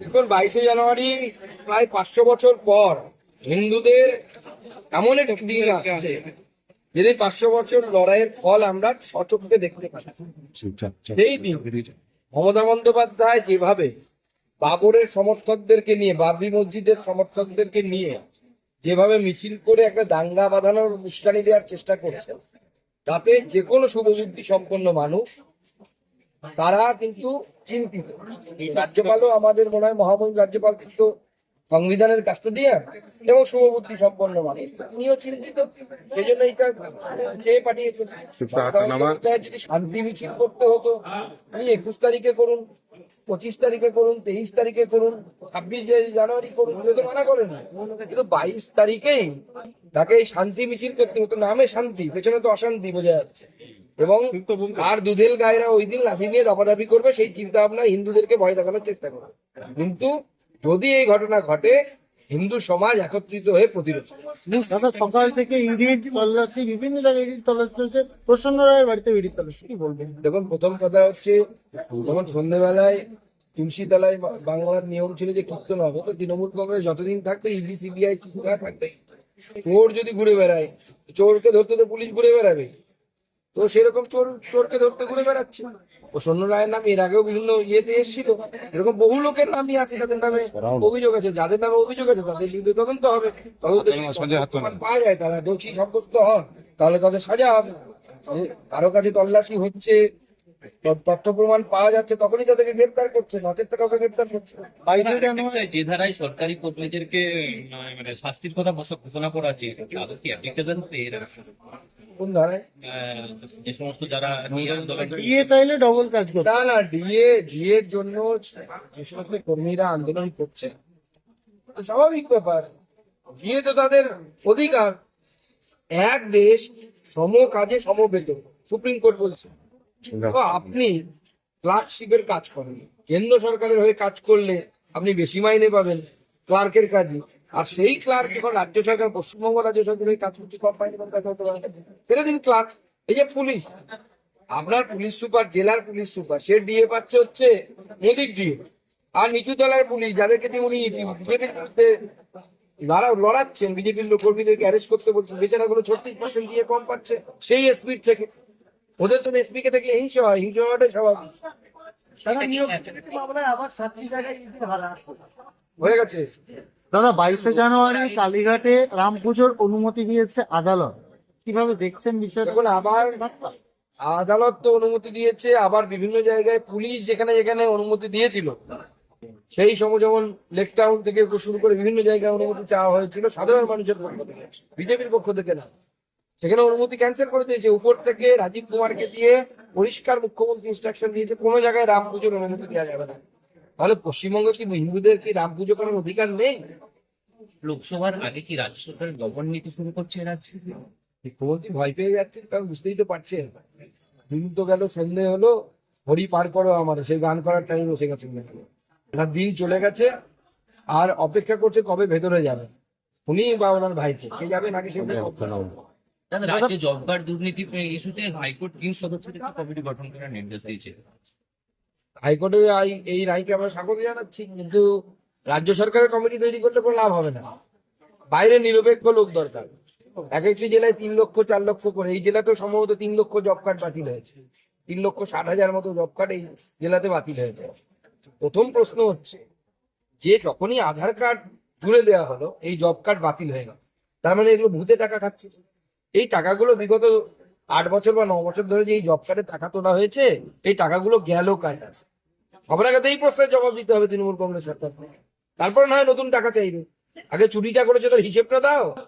দেখুন, বাইশে জানুয়ারি প্রায় পাঁচশো বছর পর হিন্দুদের এমন একটি দিন আসছে, যেদিন পাঁচশো বছর লড়াইয়ের ফল আমরা সচক্ষে দেখতে পাই। সেই দিন মমতা বন্দ্যোপাধ্যায় যেভাবে বাবরের সমর্থকদেরকে নিয়ে, বাবরি মসজিদের সমর্থকদেরকে নিয়ে যেভাবে মিছিল করে একটা দাঙ্গা বাঁধানোর উস্কানি দেওয়ার চেষ্টা করছেন, তাতে যে কোনো শুভবুদ্ধি সম্পন্ন মানুষ তারা কিন্তু চিন্তিত। রাজ্যপালও আমাদের মনে হয় মহামহিম রাজ্যপাল কিন্তু সংবিধানের কাস্টোডিয়ান এবং শুভবুদ্ধি সম্পন্ন মানুষ। তিনিও চিন্তিত সেই জন্য এটা চেয়ে পাঠিয়েছেন। যদি শান্তি মিছিল করতে হতো তিনি একুশ তারিখে করুন পঁচিশ তারিখে করুন তেইশ তারিখে করুন ছাব্বিশ জানুয়ারি করুন কেউ তো মানা করে না। কিন্তু বাইশ তারিখেই তাকে শান্তি মিছিল করতে হতো নামে শান্তি পেছনে তো অশান্তি বোঝা যাচ্ছে। এবং আর দুধেল গায়েরা ওই দিন লাঠি নিয়ে দাপাদাপি করবে সেই চিন্তা ভাবনা হিন্দুদেরকে ভয় দেখানোর চেষ্টা করবে। কিন্তু যদি এই ঘটনা ঘটে হিন্দু সমাজ একত্রিত হয়ে প্রতিরোধ দাদা সকাল থেকে তল্লাশি বিভিন্ন জায়গায় ইডির তল্লাশি চলছে। প্রসন্ন রায়ের বাড়িতে ইডির তল্লাশি কি বলবেন? দেখুন প্রথম কথা হচ্ছে যখন সন্ধ্যেবেলায় তুলসী তলায় বা- বাংলার নিয়ম ছিল যে কীর্তন হবে তো তৃণমূল কংগ্রেস যতদিন থাকবে ইডি সিবিআই থাকবে। চোর যদি ঘুরে বেড়ায় চোরকে ধরতে তো পুলিশ ঘুরে বেড়াবে। তো সেরকম চোর চোরকে ধরতে ঘুরে বেড়াচ্ছে। প্রসন্ন রায়ের নাম এর আগেও বিভিন্ন ইয়েতে এসেছিল। এরকম বহু লোকের নামই আছে যাদের নামে অভিযোগ আছে। যাদের নামে অভিযোগ আছে তাদের বিরুদ্ধে তদন্ত হবে। তদন্ত পাওয়া যায় তারা দোষী সাব্যস্ত হন তাহলে তাদের সাজা হবে। কারও কাছে তল্লাশি হচ্ছে তথ্য প্রমাণ পাওয়া যাচ্ছে তখনই তাদেরকে গ্রেপ্তার করছে নচেত তো কাউকে গ্রেপ্তার করছে। যে ধারায় সরকারি কর্মীদেরকে মানে শাস্তির কথা ঘোষণা করা আছে কোন ধারায় যে সমস্ত যারা ইয়ে চাইলে ডবল কাজ করতে। না না ডিএ ডিএ এর জন্য যে সমস্ত কর্মীরা আন্দোলন করছে স্বাভাবিক ব্যাপার। ডিএ তো তাদের অধিকার। এক দেশ সম কাজে সম বেতন সুপ্রিম কোর্ট বলছে। তো আপনি ক্লার্কশিপের কাজ করেন। কেন্দ্র সরকারের হয়ে কাজ করলে আপনি বেশি মাইনে পাবেন ক্লার্কের কাজে আর সেই ক্লার্ক যখন রাজ্য সরকার পশ্চিমবঙ্গ রাজ্য সরকারের কাজ করছে কম মাইনে কাজ করতে পারেন সেটা দিন ক্লার্ক এই যে পুলিশ আপনার পুলিশ সুপার জেলার পুলিশ সুপার সে ডিএ পাচ্ছে হচ্ছে মোদির ডিএ আর নিচু তলার পুলিশ যাদেরকে দিয়ে উনি বিজেপির বিরুদ্ধে লড়া লড়াচ্ছেন বিজেপির লোক কর্মীদেরকে অ্যারেস্ট করতে বলছেন। বেচারা গুলো ছত্রিশ পার্সেন্ট দিয়ে কম পাচ্ছে সেই স্পিড থেকে। ওদের তো এসপি কে দেখলে হিংসা হয় হিংসা হওয়াটাই স্বাভাবিক। হয়ে গেছে। দাদা বাইশে জানুয়ারি কালীঘাটে রাম পুজোর অনুমতি দিয়েছে আদালত। কীভাবে দেখছেন বিষয়টা? আবার আদালত তো অনুমতি দিয়েছে আবার বিভিন্ন জায়গায় পুলিশ যেখানে যেখানে অনুমতি দিয়েছিল। সেই সময় যেমন লেক টাউন থেকে শুরু করে বিভিন্ন জায়গায় অনুমতি চাওয়া হয়েছিল সাধারণ মানুষের পক্ষ থেকে বিজেপির পক্ষ থেকে না। সেখানে অনুমতি ক্যান্সেল করে দিয়েছে। উপর থেকে রাজীব কুমারকে দিয়ে পরিষ্কার মুখ্যমন্ত্রী ইনস্ট্রাকশন দিয়েছে কোনো জায়গায় রাম পুজোর অনুমতি দেওয়া যাবে না। তাহলে পশ্চিমবঙ্গে কি হিন্দুদের কি রাম পুজো করার অধিকার নেই? লোকসভার আগে কি রাজ্য সরকার গভর্ন নীতি শুরু করছে রাজ্যে মুখ্যমন্ত্রী ভয় পেয়ে যাচ্ছে কারণ বুঝতেই তো পারছেন। দিন তো গেল সন্ধে হলো হরি পার করো আমার সেই গান করার টাইম বসে গেছে ওনার দিন চলে গেছে আর অপেক্ষা করছে কবে ভেতরে যাবে। উনি বা ওনার ভাইপো কে যাবে নাকি সে রাজ্যে জব কার্ড দুর্নীতি ইস্যুতে হাইকোর্ট তিন সদস্যের একটি কমিটি গঠন করার নির্দেশ দিয়েছে। হাইকোর্টের এই- রায়কে আমরা স্বাগত জানাচ্ছি, কিন্তু রাজ্য সরকারের কমিটি তৈরি করলে কোনো লাভ হবে না। বাইরে নিরপেক্ষ লোক দরকার। এক একটি জেলায় তিন লক্ষ, চার লক্ষ করে। এই জেলাতে সম্ভবত তিন লক্ষ জব কার্ড বাতিল হয়েছে। তিন লক্ষ ষাট হাজার মতো জব কার্ড এই জেলাতে বাতিল হয়েছে। প্রথম প্রশ্ন হচ্ছে, যে যখনই আধার কার্ড জুড়ে দেওয়া হলো, এই জব কার্ড বাতিল হয়ে গেল। তার মানে এগুলো ভূতে টাকা খাচ্ছে। এই টাকাগুলো বিগত আট বছর বা ন বছর ধরে যে এই জব কার্ডে টাকা তোলা হয়েছে, এই টাকাগুলো গেল কার কাছে? সবার আগে তো এই প্রশ্নের জবাব দিতে হবে তৃণমূল কংগ্রেস সরকার তারপরে নয় নতুন টাকা চাইবে। আগে চুরিটা করেছে তোর হিসেবটা দাও।